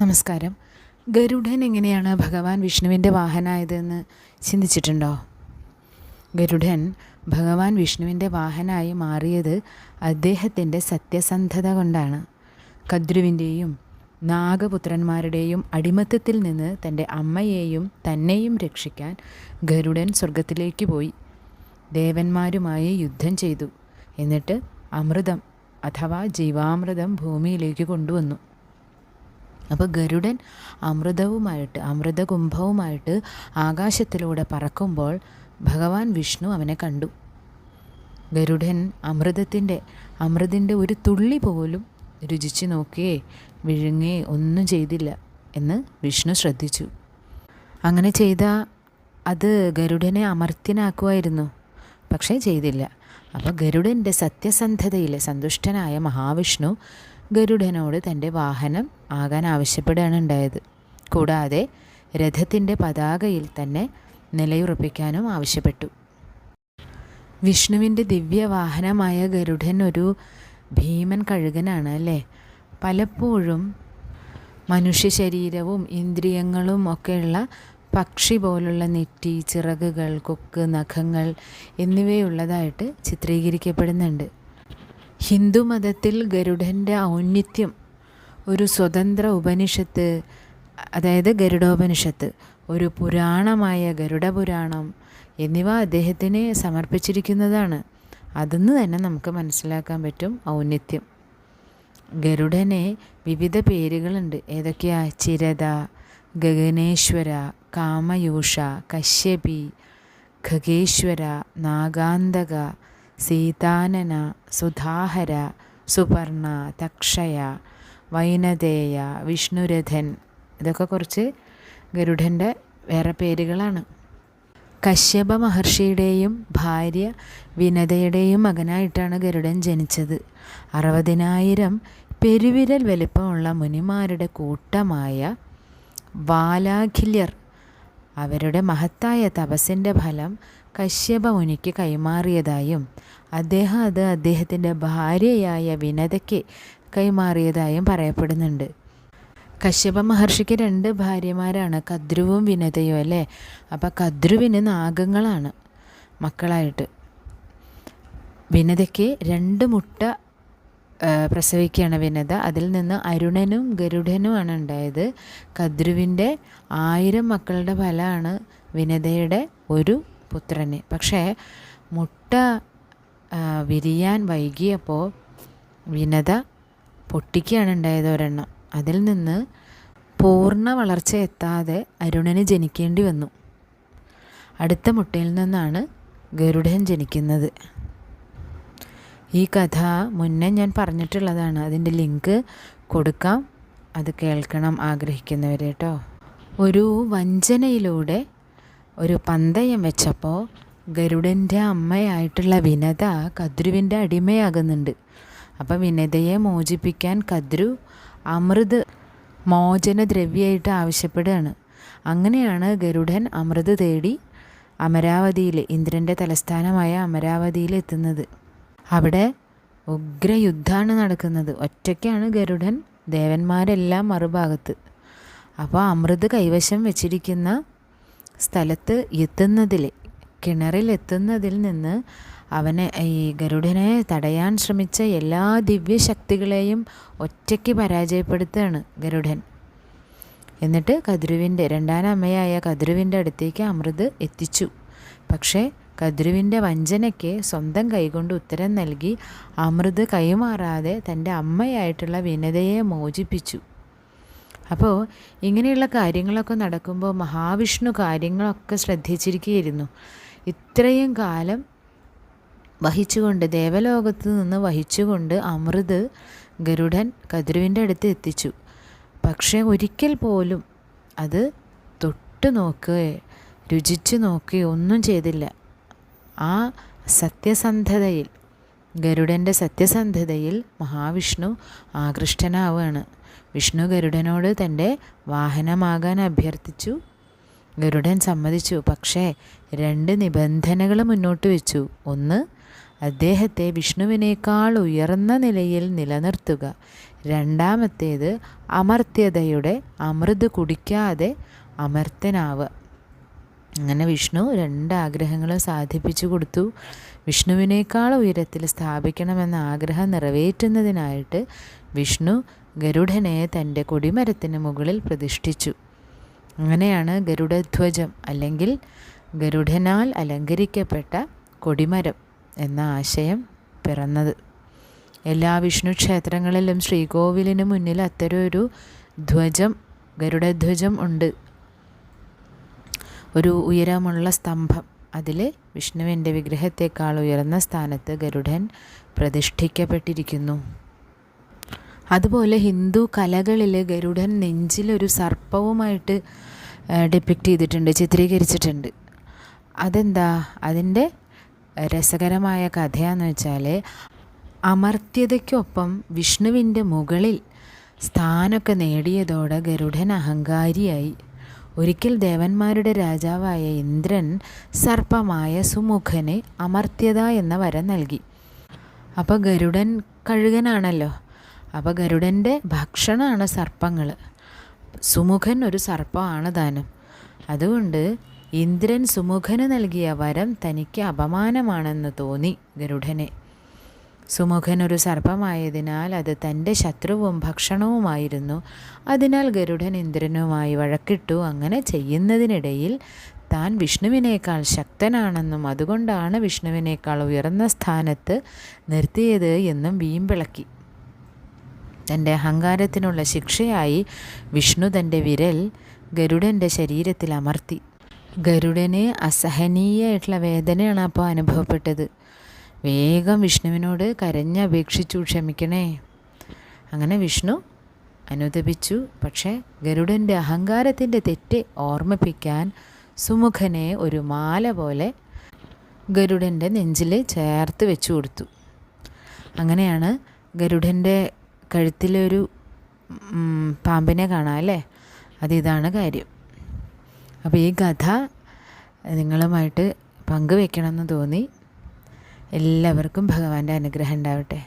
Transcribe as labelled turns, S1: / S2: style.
S1: നമസ്കാരം. ഗരുഡൻ എങ്ങനെയാണ് ഭഗവാൻ വിഷ്ണുവിന്റെ വാഹനമായതെന്ന് ചിന്തിച്ചിട്ടുണ്ടോ? ഗരുഡൻ ഭഗവാൻ വിഷ്ണുവിന്റെ വാഹനമായി മാറിയത് അദ്ദേഹത്തിന്റെ സത്യസന്ധത കൊണ്ടാണ്. കദ്രുവിന്റെയും നാഗപുത്രന്മാരുടെയും അടിമത്തത്തിൽ നിന്ന് തന്റെ അമ്മയെയും തന്നെയും രക്ഷിക്കാൻ ഗരുഡൻ സ്വർഗത്തിലേക്ക് പോയി. ദേവന്മാരുമായി യുദ്ധം ചെയ്തു. എന്നിട്ട് അമൃതം അഥവാ ജീവാമൃതം ഭൂമിയിലേക്ക് കൊണ്ടുവന്നു. അപ്പോൾ ഗരുഡൻ അമൃതവുമായിട്ട് അമൃതകുംഭവുമായിട്ട് ആകാശത്തിലൂടെ പറക്കുമ്പോൾ ഭഗവാൻ വിഷ്ണു അവനെ കണ്ടു. ഗരുഡൻ അമൃതത്തിന്റെ അമൃതിന്റെ ഒരു തുള്ളി പോലും രുചിച്ച് നോക്കേ വിഴുങ്ങേ ഒന്നും ചെയ്തില്ല എന്ന് വിഷ്ണു ശ്രദ്ധിച്ചു. അങ്ങനെ ചെയ്ത അത് ഗരുഡനെ അമർത്യനാക്കുമായിരുന്നു പക്ഷേ ചെയ്തില്ല. അപ്പോൾ ഗരുഡന്റെ സത്യസന്ധതയിൽ സന്തുഷ്ടനായ മഹാവിഷ്ണു ഗരുഡനോട് തന്റെ വാഹനം ആകാൻ ആവശ്യപ്പെടുകയാണ് ഉണ്ടായത്. കൂടാതെ രഥത്തിന്റെ പതാകയിൽ തന്നെ നിലയുറപ്പിക്കാനും ആവശ്യപ്പെട്ടു. വിഷ്ണുവിന്റെ ദിവ്യവാഹനമായ ഗരുഡൻ ഒരു ഭീമൻ കഴുകനാണ് അല്ലേ? പലപ്പോഴും മനുഷ്യ ശരീരവും ഇന്ദ്രിയങ്ങളും ഒക്കെയുള്ള പക്ഷി പോലുള്ള നെറ്റി ചിറകുകൾ കൊക്ക് നഖങ്ങൾ എന്നിവയുള്ളതായിട്ട് ചിത്രീകരിക്കപ്പെടുന്നുണ്ട്. ഹിന്ദു മതത്തിൽ ഗരുഡന്റെ ഔന്നിത്യം ഒരു സ്വതന്ത്ര ഉപനിഷത്ത് അതായത് ഗരുഡോപനിഷത്ത് ഒരു പുരാണമായ ഗരുഡ പുരാണം എന്നിവ അദ്ദേഹത്തിന് സമർപ്പിച്ചിരിക്കുന്നതാണ്. അതെന്ന് തന്നെ നമുക്ക് മനസ്സിലാക്കാൻ പറ്റും ഔന്നിത്യം. ഗരുഡനെ വിവിധ പേരുകളുണ്ട്. ഏതൊക്കെയാ? ചിരത ഗഗനേശ്വര കാമയൂഷ കശ്യപി ഖഗേശ്വര നാഗാന്തക സീതാനന സുധാഹര സുപർണ തക്ഷയ വൈനതേയ വിഷ്ണുരഥൻ ഇതൊക്കെ കുറച്ച് ഗരുഡന്റെ വേറെ പേരുകളാണ്. കശ്യപ മഹർഷിയുടെയും ഭാര്യ വിനതയുടെയും മകനായിട്ടാണ് ഗരുഡൻ ജനിച്ചത്. അറുപതിനായിരം പെരുവിരൽ വലിപ്പമുള്ള മുനിമാരുടെ കൂട്ടമായ വാലാഖില്യർ അവരുടെ മഹത്തായ തപസ്സിന്റെ ഫലം കശ്യപ മുനിക്ക് കൈമാറിയതായും അദ്ദേഹം അത് അദ്ദേഹത്തിന്റെ ഭാര്യയായ വിനതയ്ക്ക് കൈമാറിയതായും പറയപ്പെടുന്നുണ്ട്. കശ്യപ മഹർഷിക്ക് രണ്ട് ഭാര്യമാരാണ് കദ്രുവും വിനതയും അല്ലേ? അപ്പം കദ്രുവിന് നാഗങ്ങളാണ് മക്കളായിട്ട്. വിനതയ്ക്ക് രണ്ട് മുട്ട പ്രസവിക്കുകയാണ് വിനത അതിൽ നിന്ന് അരുണനും ഗരുഡനുമാണ് ഉണ്ടായത്. കദ്രുവിന്റെ ആയിരം മക്കളുടെ ഫലമാണ് വിനതയുടെ ഒരു പുത്രന്. പക്ഷേ മുട്ട വിരിയാൻ വൈകിയപ്പോൾ വിനത പൊട്ടിക്കുകയാണ് ഉണ്ടായത് ഒരെണ്ണം. അതിൽ നിന്ന് പൂർണ വളർച്ച എത്താതെ അരുണന് ജനിക്കേണ്ടി വന്നു. അടുത്ത മുട്ടയിൽ നിന്നാണ് ഗരുഡൻ ജനിക്കുന്നത്. ഈ കഥ മുന്നേ ഞാൻ പറഞ്ഞിട്ടുള്ളതാണ്. അതിന്റെ ലിങ്ക് കൊടുക്കാം. അത് കേൾക്കണം ആഗ്രഹിക്കുന്നവർ കേട്ടോ ഒരു വഞ്ചനയിലൂടെ ഒരു പന്തയം വെച്ചപ്പോൾ ഗരുഡന്റെ അമ്മയായിട്ടുള്ള വിനത കദ്രുവിന്റെ അടിമയാകുന്നുണ്ട്. അപ്പം വിനതയെ മോചിപ്പിക്കാൻ കദ്രു അമൃത് മോചനദ്രവ്യമായിട്ട് ആവശ്യപ്പെടുകയാണ്. അങ്ങനെയാണ് ഗരുഡൻ അമൃത് തേടി അമരാവതിയിൽ ഇന്ദ്രന്റെ തലസ്ഥാനമായ അമരാവതിയിൽ എത്തുന്നത് അവിടെ ഉഗ്രയുദ്ധമാണ് നടക്കുന്നത്. ഒറ്റയ്ക്കാണ് ഗരുഡൻ ദേവന്മാരെല്ലാം മറുഭാഗത്ത്. അപ്പോൾ അമൃത് കൈവശം വെച്ചിരിക്കുന്ന സ്ഥലത്ത് എത്തുന്നതിൽ കിണറിൽ എത്തുന്നതിൽ നിന്ന് അവനെ ഈ ഗരുഡനെ തടയാൻ ശ്രമിച്ച എല്ലാ ദിവ്യശക്തികളെയും ഒറ്റയ്ക്ക് പരാജയപ്പെടുത്തുകയാണ് ഗരുഡൻ. എന്നിട്ട് കതിരുവിന്റെ രണ്ടാം അമ്മയായ കദ്രുവിന്റെ അടുത്തേക്ക് അമൃത് എത്തിച്ചു. പക്ഷേ കദ്രുവിന്റെ വഞ്ചനയ്ക്ക് സ്വന്തം കൈകൊണ്ട് ഉത്തരം നൽകി അമൃത് കൈമാറാതെ തന്റെ അമ്മയായിട്ടുള്ള വിനതയെ മോചിപ്പിച്ചു. അപ്പോൾ ഇങ്ങനെയുള്ള കാര്യങ്ങളൊക്കെ നടക്കുമ്പോൾ മഹാവിഷ്ണു കാര്യങ്ങളൊക്കെ ശ്രദ്ധിച്ചിരിക്കുകയായിരുന്നു. ഇത്രയും കാലം വഹിച്ചുകൊണ്ട് ദേവലോകത്ത് നിന്ന് വഹിച്ചുകൊണ്ട് അമൃത് ഗരുഡൻ കദ്രുവിന്റെ അടുത്ത് എത്തിച്ചു. പക്ഷേ ഒരിക്കൽ പോലും അത് തൊട്ട് നോക്കുകയോ രുചിച്ചു നോക്കുകയോ ഒന്നും ചെയ്തില്ല. ആ സത്യസന്ധതയിൽ ഗരുഡന്റെ സത്യസന്ധതയിൽ മഹാവിഷ്ണു ആകൃഷ്ടനാവുകയാണ്. വിഷ്ണു ഗരുഡനോട് തന്റെ വാഹനമാകാൻ അഭ്യർത്ഥിച്ചു. ഗരുഡൻ സമ്മതിച്ചു. പക്ഷേ രണ്ട് നിബന്ധനകൾ മുന്നോട്ട് വെച്ചു. ഒന്ന് അദ്ദേഹത്തെ വിഷ്ണുവിനേക്കാൾ ഉയർന്ന നിലയിൽ നിലനിർത്തുക. രണ്ടാമത്തേത് അമർത്യതയുടെ അമൃത് കുടിക്കാതെ അമർത്തനാവുക. അങ്ങനെ വിഷ്ണു രണ്ട് ആഗ്രഹങ്ങളും സാധിപ്പിച്ചു കൊടുത്തു. വിഷ്ണുവിനേക്കാൾ ഉയരത്തിൽ സ്ഥാപിക്കണമെന്ന ആഗ്രഹം നിറവേറ്റുന്നതിനായിട്ട് വിഷ്ണു ഗരുഡനെ തന്റെ കൊടിമരത്തിന് മുകളിൽ പ്രതിഷ്ഠിച്ചു. അങ്ങനെയാണ് ഗരുഡധ്വജം അല്ലെങ്കിൽ ഗരുഡനാൽ അലങ്കരിക്കപ്പെട്ട കൊടിമരം എന്ന ആശയം പിറന്നത്. എല്ലാ വിഷ്ണു ക്ഷേത്രങ്ങളിലും ശ്രീകോവിലിന് മുന്നിൽ അത്തരമൊരു ധ്വജം ഗരുഡധ്വജം ഉണ്ട്. ഒരു ഉയരമുള്ള സ്തംഭം. അതിൽ വിഷ്ണുവിന്റെ വിഗ്രഹത്തെക്കാൾ ഉയർന്ന സ്ഥാനത്ത് ഗരുഡൻ പ്രതിഷ്ഠിക്കപ്പെട്ടിരിക്കുന്നു. അതുപോലെ ഹിന്ദു കലകളിൽ ഗരുഡൻ നെഞ്ചിലൊരു സർപ്പവുമായിട്ട് ഡിപ്പിക്റ്റ് ചെയ്തിട്ടുണ്ട് ചിത്രീകരിച്ചിട്ടുണ്ട്. അതെന്താ? അതിന്റെ രസകരമായ കഥയാന്ന് വെച്ചാൽ അമർത്യതയ്ക്കൊപ്പം വിഷ്ണുവിന്റെ മുകളിൽ സ്ഥാനമൊക്കെ നേടിയതോടെ ഗരുഡൻ അഹങ്കാരിയായി. ഒരിക്കൽ ദേവന്മാരുടെ രാജാവായ ഇന്ദ്രൻ സർപ്പമായ സുമുഖന് അമർത്യത എന്ന വരം നൽകി. അപ്പോൾ ഗരുഡൻ കഴുകനാണല്ലോ. അപ്പോൾ ഗരുഡന്റെ ഭക്ഷണമാണ് സർപ്പങ്ങൾ സുമുഖൻ ഒരു സർപ്പമാണ് താനും. അതുകൊണ്ട് ഇന്ദ്രൻ സുമുഖന് നൽകിയ വരം തനിക്ക് അപമാനമാണെന്ന് തോന്നി ഗരുഡനെ. സുമുഖൻ ഒരു സർപ്പമായതിനാൽ അത് തന്റെ ശത്രുവും ഭക്ഷണവുമായിരുന്നു. അതിനാൽ ഗരുഡൻ ഇന്ദ്രനുമായി വഴക്കിട്ടു. അങ്ങനെ ചെയ്യുന്നതിനിടയിൽ താൻ വിഷ്ണുവിനേക്കാൾ ശക്തനാണെന്നും അതുകൊണ്ടാണ് വിഷ്ണുവിനേക്കാൾ ഉയർന്ന സ്ഥാനത്ത് നിർത്തിയത് എന്നും വീമ്പിളക്കി. തന്റെ അഹങ്കാരത്തിനുള്ള ശിക്ഷയായി വിഷ്ണു തന്റെ വിരൽ ഗരുഡന്റെ ശരീരത്തിൽ അമർത്തി. ഗരുഡന് അസഹനീയമായിട്ടുള്ള വേദനയാണ് അപ്പോൾ അനുഭവപ്പെട്ടത്. വേഗം വിഷ്ണുവിനോട് കരഞ്ഞപേക്ഷിച്ചു ക്ഷമിക്കണേ. അങ്ങനെ വിഷ്ണു അനുദപിച്ചു. പക്ഷേ ഗരുഡന്റെ അഹങ്കാരത്തിന്റെ തെറ്റ് ഓർമ്മിപ്പിക്കാൻ സുമുഖനെ ഒരു മാല പോലെ ഗരുഡന്റെ നെഞ്ചിൽ ചേർത്ത് വെച്ചു കൊടുത്തു. അങ്ങനെയാണ് ഗരുഡന്റെ കഴുത്തിലൊരു പാമ്പിനെ കാണാം അല്ലേ? അതിതാണ് കാര്യം. അപ്പോൾ ഈ കഥ നിങ്ങളുമായിട്ട് പങ്കുവെക്കണമെന്ന് തോന്നി. എല്ലാവർക്കും ഭഗവാന്റെ അനുഗ്രഹം ഉണ്ടാവട്ടെ.